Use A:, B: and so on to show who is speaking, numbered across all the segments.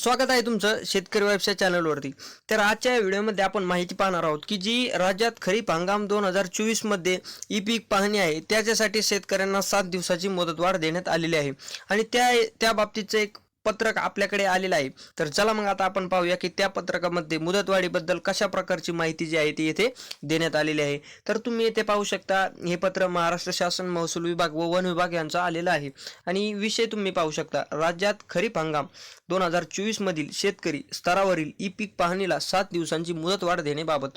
A: स्वागत आहे तुमचं शेतकरी व्यवसाय चॅनलवरती. तर आजच्या या व्हिडिओमध्ये आपण माहिती पाहणार आहोत की जी राज्यात खरीप हंगाम दोन हजार चोवीसमध्ये ई पीक पाहणी आहे त्याच्यासाठी शेतकऱ्यांना सात दिवसाची मुदतवाढ देण्यात आलेली आहे. आणि त्या त्या बाबतीचं एक पत्रक आपल्याकडे आलेलं आहे. तर चला मग आता आपण पाहूया की त्या पत्रकामध्ये मुदतवाढीबद्दल कशा प्रकारची माहिती जी आहे ती येथे देण्यात आलेली आहे. तर तुम्ही येथे पाहू शकता हे पत्र महाराष्ट्र शासन महसूल विभाग व वन विभाग यांचा आलेला आहे. आणि विषय तुम्ही पाहू शकता राज्यात खरीप हंगाम दोन हजार चोवीस मधील शेतकरी स्तरावरील ई पीक पाहणीला सात दिवसांची मुदतवाढ देण्याबाबत.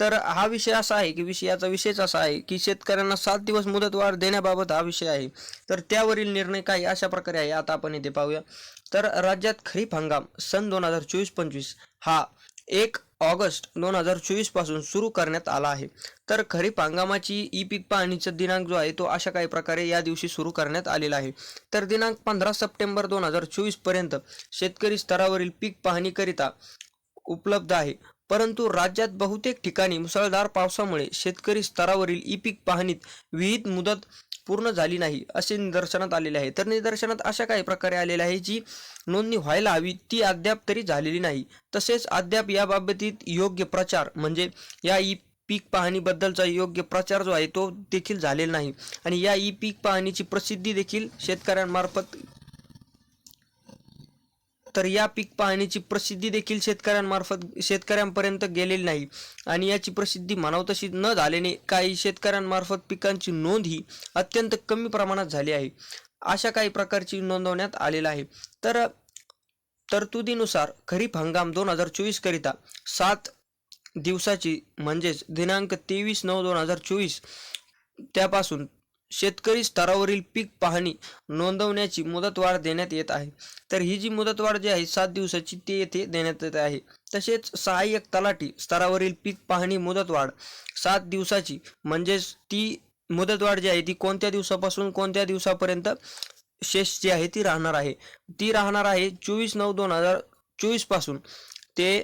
A: तर हा विषय असा आहे की विषयाचा विषयच असा आहे की शेतकऱ्यांना सात दिवस मुदतवाढ देण्याबाबत हा विषय आहे. तर त्यावरील निर्णय काय अशा प्रकारे आहे आता आपण येथे पाहूया. तर राज्यात खरीप हंगाम सन दोन हजार चोवीस पंचवीस हा एक ऑगस्ट दोन हजार चोवीसपासून सुरू करण्यात आला आहे. तर खरीप हंगामाची ई पीक पाहणीचा दिनांक जो आहे तो अशा काही प्रकारे या दिवशी सुरू करण्यात आलेला आहे. तर दिनांक पंधरा सप्टेंबर दोन हजार चोवीसपर्यंत शेतकरी स्तरावरील पीक पाहणीकरिता उपलब्ध आहे. परंतु राज्यात बहुतेक ठिकाणी मुसळधार पावसामुळे शेतकरी स्तरावरील ई पीक पाहणीत विहित मुदत पूर्ण झाली नाही असे निदर्शनात आलेले आहे. तर निदर्शनात अशा काही प्रकारे आलेले आहे जी नोंदणी व्हायला हवी ती अद्याप तरी झालेली नाही. तसेच अद्याप याबाबतीत योग्य प्रचार म्हणजे या ई पीक पाहणीबद्दलचा योग्य प्रचार जो आहे तो देखील झालेला नाही. आणि या ई पीक पाहणीची प्रसिद्धी देखील शेतकऱ्यांमार्फत तर या पीक पाहणीची प्रसिद्धी देखील शेतकऱ्यांमार्फत शेतकऱ्यांपर्यंत गेलेली नाही. आणि याची प्रसिद्धी म्हणाव तशी न झाल्याने काही शेतकऱ्यांमार्फत पिकांची नोंद ही अत्यंत कमी प्रमाणात झाली आहे. अशा काही प्रकारची नोंदवण्यात आलेलं आहे. तर तरतुदीनुसार खरीप हंगाम दोन हजार चोवीस करिता सात दिवसाची म्हणजेच दिनांक तेवीस नऊ दोन हजार चोवीस त्यापासून शेतकरी स्तरावरील पीक पाहणी नोंदवण्याची मुदतवाढ देण्यात येत आहे. तर ही जी मुदतवाढ जी आहे सात दिवसाची ती येथे देण्यात येत आहे. तसेच सहाय्यक तलाठी स्तरावरील पीक पाहणी मुदतवाढ सात दिवसाची म्हणजेच ती मुदतवाढ जी आहे ती कोणत्या दिवसापासून कोणत्या दिवसापर्यंत शेष जी आहे ती राहणार आहे. ती राहणार आहे चोवीस नऊ दोन हजार चोवीसपासून ते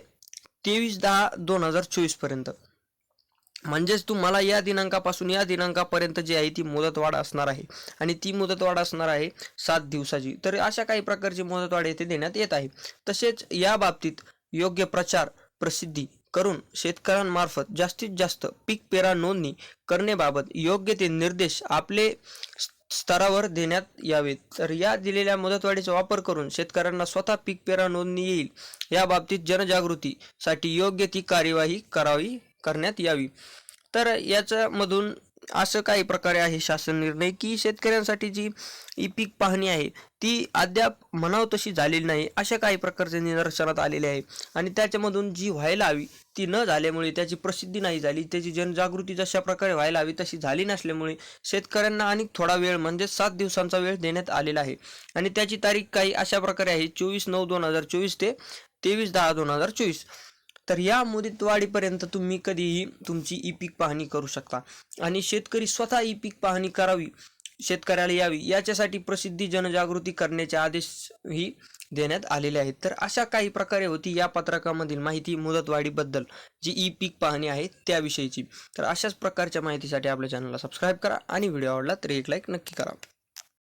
A: तेवीस दहा दोन हजार चोवीसपर्यंत म्हणजेच तुम्हाला या दिनांकापासून या दिनांकापर्यंत जी आहे ती मुदतवाढ असणार आहे. आणि ती मुदतवाढ असणार आहे सात दिवसाची. तर अशा काही प्रकारची मुदतवाढ येथे देण्यात येत आहे. तसेच या बाबतीत योग्य प्रचार प्रसिद्धी करून शेतकऱ्यांमार्फत जास्तीत जास्त पीक पेरा नोंदणी करण्याबाबत योग्य ते निर्देश आपले स्तरावर देण्यात यावेत. तर या दिलेल्या मुदतवाढीचा वापर करून शेतकऱ्यांना स्वतः पीक पेरा नोंदणी येईल. या बाबतीत जनजागृतीसाठी योग्य ती कार्यवाही करावी. करण्यात यावी. तर याच्यामधून असं काही प्रकारे आहे शासन निर्णय की शेतकऱ्यांसाठी जी ई पीक पाहणी आहे ती अद्याप म्हणावं तशी झालेली नाही अशा काही प्रकारचे निदर्शनात आलेले आहे. आणि त्याच्यामधून जी व्हायला हवी ती न झाल्यामुळे त्याची प्रसिद्धी नाही झाली त्याची जनजागृती जशा प्रकारे व्हायला हवी तशी झाली नसल्यामुळे शेतकऱ्यांना आणि थोडा वेळ म्हणजे सात दिवसांचा वेळ देण्यात आलेला आहे. आणि त्याची तारीख काही अशा प्रकारे आहे चोवीस नऊ दोन हजार चोवीस ते तेवीस दहा दोन हजार चोवीस. तर या मुदतवाढीपर्यंत तुम्ही कधीही तुमची ई पीक पाहणी करू शकता. आणि शेतकरी स्वतः ई पीक पाहणी करावी शेतकऱ्याला यावी याच्यासाठी प्रसिद्धी जनजागृती करण्याचे आदेशही देण्यात आलेले आहेत. तर अशा काही प्रकारे होती या पत्रकामधील माहिती मुदतवाढीबद्दल जी ई पीक पाहणी आहे त्याविषयीची. तर अशाच प्रकारच्या माहितीसाठी आपल्या चॅनलला सबस्क्राईब करा आणि व्हिडिओ आवडला तर एक लाईक नक्की करा.